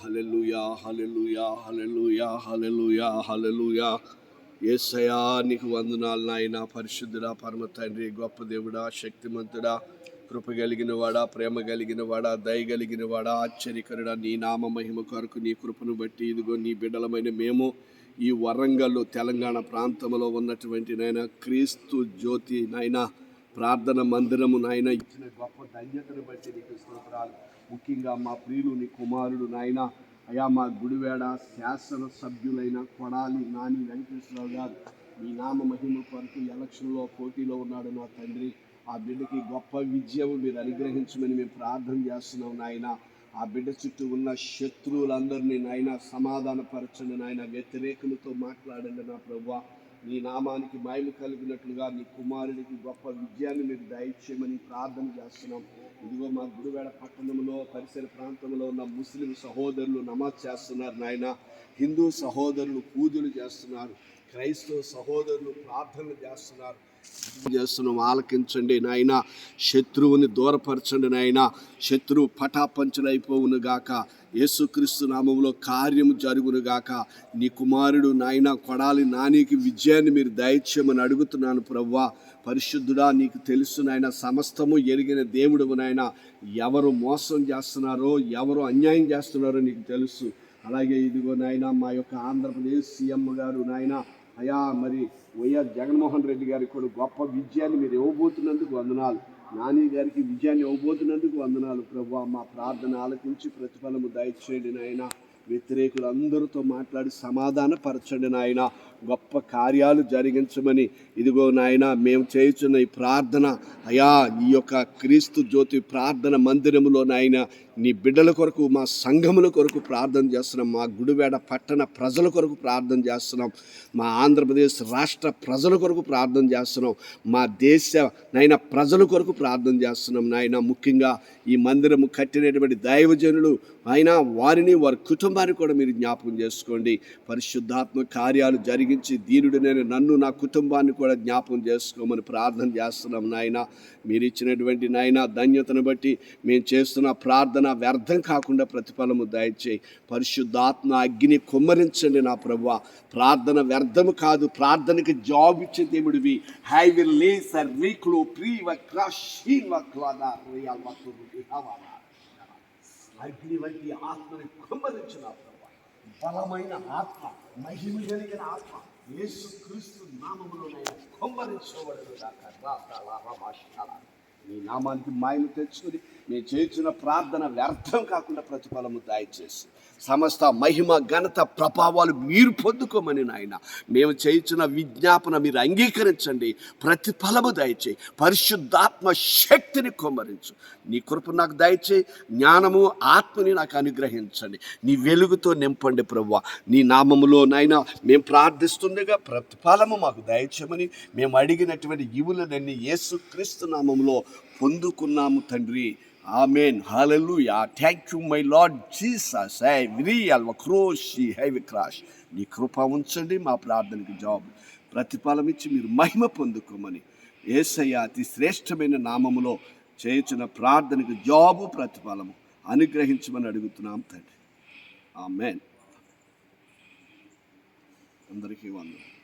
Hallelujah hallelujah hallelujah hallelujah hallelujah ఏసయా నీకు వందనాలు నాయన. పరిశుద్ధుడా పరమ తండ్రి గొప్ప దేవుడా శక్తిమంతుడా కృప కలిగిన వాడా ప్రేమ కలిగిన వాడా దయ కలిగిన వాడా ఆశ్చర్యకరుడా నీ నామ మహిమ కొరకు నీ కృపను బట్టి ఇదిగో నీ బిడ్డలమైన మేము ఈ వరంగల్ తెలంగాణ ప్రాంతంలో ఉన్నటువంటి నాయన క్రీస్తు జ్యోతి నాయన ప్రార్థన మందిరము నాయన ఇచ్చిన గొప్ప ధన్యతను బట్టి నీకు స్తోత్రాలు. ముఖ్యంగా మా ప్రియులు నీ కుమారుడు నాయన అయా మా గుడివేడ శాసన సభ్యులైన కొడాలి నాని వెంకటేశ్వరరావు గారు మీ నామ మహిమ కొరకు ఎలక్షన్లో పోటీలో ఉన్నాడు నా తండ్రి. ఆ బిడ్డకి గొప్ప విజయం మీరు అనుగ్రహించమని మేము ప్రార్థన చేస్తున్నాం నాయన. ఆ బిడ్డ చుట్టూ ఉన్న శత్రువులందరినీ నాయన సమాధానపరచండి నాయన. వ్యతిరేకులతో మాట్లాడండి నా ప్రభు నీ నామానికి మాయలు కలిగినట్లుగా నీ కుమారుడికి గొప్ప విజయాన్ని మీరు దయచేయమని ప్రార్థన చేస్తున్నాం. ఇదిగో మా గురువేడ పట్టణంలో పరిసర ప్రాంతంలో ఉన్న ముస్లిం సహోదరులు నమాజ్ చేస్తున్నారు నాయన. హిందూ సహోదరులు పూజలు చేస్తున్నారు. క్రైస్తవ సహోదరులు ప్రార్థన చేస్తున్నారు. చేస్తున్నాం ఆలకించండి నాయన. శత్రువుని దూరపరచండి నాయన. శత్రువు పటాపంచలైపోవును గాక. యేసుక్రీస్తు నామంలో కార్యము జరుగును గాక. నీ కుమారుడు నాయన కొడాలి నానికి విజయాన్ని మీరు దయచేయమని అడుగుతున్నాను ప్రవ్వా. పరిశుద్ధుడా నీకు తెలుసు నాయన సమస్తము ఎరిగిన దేవుడు నాయన. ఎవరు మోసం చేస్తున్నారో ఎవరు అన్యాయం చేస్తున్నారో నీకు తెలుసు. అలాగే ఇదిగో నాయన మా యొక్క ఆంధ్రప్రదేశ్ సీఎం గారు నాయన అయా మరి వైఎస్ జగన్మోహన్ రెడ్డి గారికి కూడా గొప్ప విజయాన్ని మీరు ఇవ్వబోతున్నందుకు వందనాలు. నాని గారికి విజయాన్ని ఇవ్వబోతున్నందుకు వందనాలు. ప్రభు మా ప్రార్థన ఆలకించి ప్రతిఫలము దయచేయండి నాయన. వ్యతిరేకులు అందరితో మాట్లాడి సమాధాన పరచండి నాయన. గొప్ప కార్యాలు జరిగించమని ఇదిగో నాయన మేము చేయుచున్న ఈ ప్రార్థన అయా ఈ యొక్క క్రీస్తు జ్యోతి ప్రార్థన మందిరములో నాయన నీ బిడ్డల కొరకు మా సంఘముల కొరకు ప్రార్థన చేస్తున్నాం. మా గుడివేడ పట్టణ ప్రజల కొరకు ప్రార్థన చేస్తున్నాం. మా ఆంధ్రప్రదేశ్ రాష్ట్ర ప్రజల కొరకు ప్రార్థన చేస్తున్నాం. మా దేశ నాయన ప్రజల కొరకు ప్రార్థన చేస్తున్నాం నాయన. ముఖ్యంగా ఈ మందిరము కట్టినటువంటి దైవజనులు ఆయన వారిని వారి కుటుంబాన్ని కూడా మీరు జ్ఞాపకం చేసుకోండి. పరిశుద్ధాత్మ కార్యాలు జరిగించి దీనుడు నేను నన్ను నా కుటుంబాన్ని కూడా జ్ఞాపకం చేసుకోమని ప్రార్థన చేస్తున్నాం నాయన. మీరు ఇచ్చినటువంటి నాయన ధన్యతను బట్టి మేము చేస్తున్న ప్రార్థన ప్రార్థన వ్యర్థం కాకుండా ప్రతిఫలము దయచేయి. పరిశుద్ధాత్మ అగ్ని కుమ్మరించండి నా ప్రభు ప్రార్థన వ్యర్థము కాదు ప్రార్థనకి జాబ్ ఇచ్చే దేవుడివి. హై విల్ లే సర్ వీక్లో ప్రీ వక్రాష్ రియల్ అగ్ని వంటి ఆత్మని కుమ్మరించిన బలమైన ఆత్మ మహిమ కలిగిన ఆత్మ యేసు క్రీస్తు నామములో కుమ్మరించబడదు నీ నామానికి మాయను తెచ్చుకొని మేము చేయించిన ప్రార్థన వ్యర్థం కాకుండా ప్రతిఫలము దయచేసి సమస్త మహిమ ఘనత ప్రభావాలు మీరు పొందుకోమని నాయన. మేము చేయించిన విజ్ఞాపన మీరు అంగీకరించండి. ప్రతిఫలము దయచేయి పరిశుద్ధాత్మ శక్తిని కుమ్మరించు. నీ కృప నాకు దయచేయి జ్ఞానము ఆత్మని నాకు అనుగ్రహించండి. నీ వెలుగుతో నింపండి ప్రభు నీ నామములో నాయన మేము ప్రార్థిస్తుండగా ప్రతిఫలము మాకు దయచేయమని మేము అడిగినటువంటి ఇవులనన్నీ యేసు క్రీస్తు నామములో పొందుకున్నాము తండ్రి. Amen. Yeah thank you my Lord Jesus I real క్రోషి హైవి క్రాష్ నీ కృప ఉంచండి మా ప్రార్థనకి జాబ్ ప్రతిఫలం ఇచ్చి మీరు మహిమ పొందుకోమని ఏసయ్య అతి శ్రేష్టమైన నామములో చేయించిన ప్రార్థనకు జాబు ప్రతిఫలము అనుగ్రహించమని అడుగుతున్నాం తండ్రి. ఆమెన్. అందరికీ వందలు